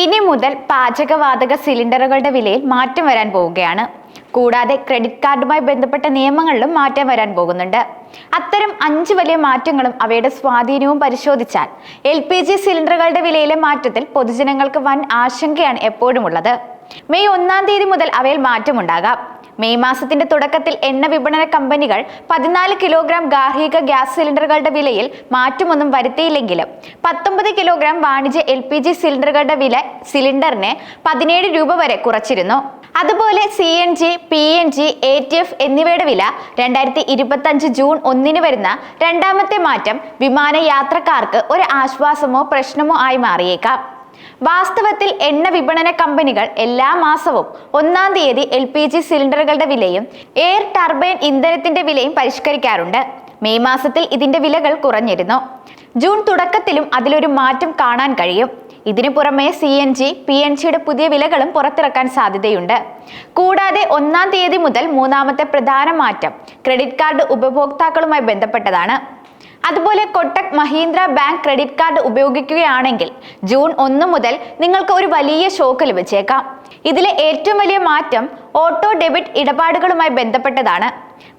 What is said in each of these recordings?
ഇനി മുതൽ പാചകവാതക സിലിണ്ടറുകളുടെ വിലയിൽ മാറ്റം വരാൻ പോവുകയാണ്. കൂടാതെ ക്രെഡിറ്റ് കാർഡുമായി ബന്ധപ്പെട്ട നിയമങ്ങളിലും മാറ്റം വരാൻ പോകുന്നുണ്ട്. അത്തരം അഞ്ച് വലിയ മാറ്റങ്ങളും അവയുടെ സ്വാധീനവും പരിശോധിച്ചാൽ എൽ പി ജി സിലിണ്ടറുകളുടെ വിലയിലെ മാറ്റത്തിൽ പൊതുജനങ്ങൾക്ക് വൻ ആശങ്കയാണ് എപ്പോഴുമുള്ളത്. മെയ് ഒന്നാം തീയതി മുതൽ അവയിൽ മാറ്റമുണ്ടാകാം. മെയ് മാസത്തിന്റെ തുടക്കത്തിൽ എണ്ണ വിപണന കമ്പനികൾ പതിനാല് കിലോഗ്രാം ഗാർഹിക ഗ്യാസ് സിലിണ്ടറുകളുടെ വിലയിൽ മാറ്റമൊന്നും വരുത്തിയില്ലെങ്കിലും പത്തൊമ്പത് കിലോഗ്രാം വാണിജ്യ എൽ പി ജി സിലിണ്ടറുകളുടെ വില സിലിണ്ടറിന് പതിനേഴ് രൂപ വരെ കുറച്ചിരുന്നു. അതുപോലെ C N G P N G A T F എന്നിവയുടെ വില രണ്ടായിരത്തി ഇരുപത്തി അഞ്ച് ജൂൺ ഒന്നിന് വരുന്ന രണ്ടാമത്തെ മാറ്റം വിമാന യാത്രക്കാർക്ക് ഒരു ആശ്വാസമോ പ്രശ്നമോ ആയി മാറിയേക്കാം. വാസ്തവത്തിൽ എണ്ണ വിപണന കമ്പനികൾ എല്ലാ മാസവും ഒന്നാം തീയതി എൽ പി ജി സിലിണ്ടറുകളുടെ വിലയും എയർ ടർബൈൻ ഇന്ധനത്തിന്റെ വിലയും പരിഷ്കരിക്കാറുണ്ട്. മെയ് മാസത്തിൽ ഇതിന്റെ വിലകൾ കുറഞ്ഞിരുന്നു. ജൂൺ തുടക്കത്തിലും അതിലൊരു മാറ്റം കാണാൻ കഴിയും. ഇതിനു പുറമെ C N G P N ജിയുടെ പുതിയ വിലകളും പുറത്തിറക്കാൻ സാധ്യതയുണ്ട്. കൂടാതെ ഒന്നാം തീയതി മുതൽ മൂന്നാമത്തെ പ്രധാന മാറ്റം ക്രെഡിറ്റ് കാർഡ് ഉപഭോക്താക്കളുമായി ബന്ധപ്പെട്ടതാണ്. അതുപോലെ Kotak Mahindra bank credit card ഉപയോഗിക്കുകയാണെങ്കിൽ ജൂൺ ഒന്ന് മുതൽ നിങ്ങൾക്ക് ഒരു വലിയ ഷോക്ക് ലഭിച്ചേക്കാം. ഇതിലെ ഏറ്റവും വലിയ മാറ്റം ഓട്ടോ ഡെബിറ്റ് ഇടപാടുകളുമായി ബന്ധപ്പെട്ടതാണ്.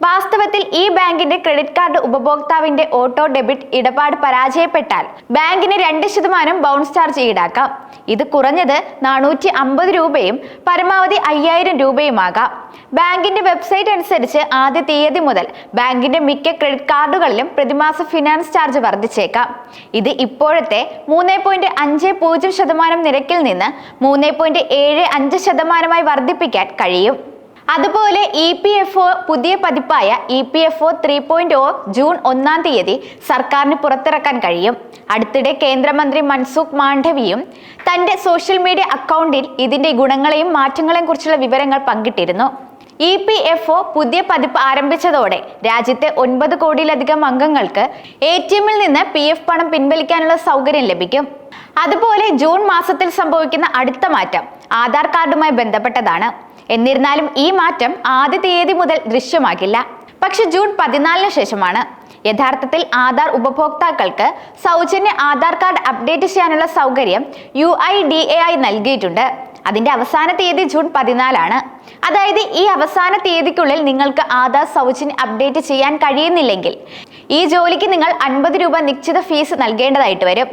വാസ്തവത്തിൽ ഈ ബാങ്കിന്റെ ക്രെഡിറ്റ് കാർഡ് ഉപഭോക്താവിന്റെ ഓട്ടോ ഡെബിറ്റ് ഇടപാട് പരാജയപ്പെട്ടാൽ ബാങ്കിന് രണ്ട് ശതമാനം ബൗൺസ് ചാർജ് ഈടാക്കാം. ഇത് കുറഞ്ഞത് നാനൂറ്റി അമ്പത് രൂപയും പരമാവധി അയ്യായിരം രൂപയുമാകാം. ബാങ്കിന്റെ വെബ്സൈറ്റ് അനുസരിച്ച് ആദ്യ തീയതി മുതൽ ബാങ്കിന്റെ മിക്ക ക്രെഡിറ്റ് കാർഡുകളിലും പ്രതിമാസ ഫിനാൻസ് ചാർജ് വർദ്ധിച്ചേക്കാം. ഇത് ഇപ്പോഴത്തെ മൂന്ന് പോയിന്റ് അഞ്ച് പൂജ്യം ശതമാനം നിരക്കിൽ നിന്ന് മൂന്ന് പോയിന്റ് ഏഴ് അഞ്ച് ശതമാനമായി വർദ്ധിപ്പിക്കാൻ കഴിയും. അതുപോലെ ഇ പി എഫ് ഒ പുതിയ പതിപ്പായ E P F O three point O June ഒന്നാം തീയതി സർക്കാരിന് പുറത്തിറക്കാൻ കഴിയും. അടുത്തിടെ കേന്ദ്രമന്ത്രി മൻസുഖ് മാണ്ഡവിയും തന്റെ സോഷ്യൽ മീഡിയ അക്കൗണ്ടിൽ ഇതിന്റെ ഗുണങ്ങളെയും മാറ്റങ്ങളെയും കുറിച്ചുള്ള വിവരങ്ങൾ പങ്കിട്ടിരുന്നു. ഇ പി എഫ് ഒ പുതിയ പതിപ്പ് ആരംഭിച്ചതോടെ രാജ്യത്തെ ഒൻപത് കോടിയിലധികം അംഗങ്ങൾക്ക് എ ടി എമ്മിൽ നിന്ന് പി എഫ് പണം പിൻവലിക്കാനുള്ള സൗകര്യം ലഭിക്കും. അതുപോലെ ജൂൺ മാസത്തിൽ സംഭവിക്കുന്ന അടുത്ത മാറ്റം ആധാർ കാർഡുമായി ബന്ധപ്പെട്ടതാണ്. എന്നിരുന്നാലും ഈ മാറ്റം ആദ്യ തീയതി മുതൽ ദൃശ്യമാകില്ല. പക്ഷെ ജൂൺ പതിനാലിന് ശേഷമാണ്. യഥാർത്ഥത്തിൽ ആധാർ ഉപഭോക്താക്കൾക്ക് സൗജന്യ ആധാർ കാർഡ് അപ്ഡേറ്റ് ചെയ്യാനുള്ള സൗകര്യം യു ഐ ഡി എ ആയി നൽകിയിട്ടുണ്ട്. അതിന്റെ അവസാന തീയതി ജൂൺ പതിനാലാണ്. അതായത് ഈ അവസാന തീയതിക്കുള്ളിൽ നിങ്ങൾക്ക് ആധാർ സൗജന്യം അപ്ഡേറ്റ് ചെയ്യാൻ കഴിയുന്നില്ലെങ്കിൽ ഈ ജോലിക്ക് നിങ്ങൾ അൻപത് രൂപ നിശ്ചിത ഫീസ് നൽകേണ്ടതായിട്ട് വരും.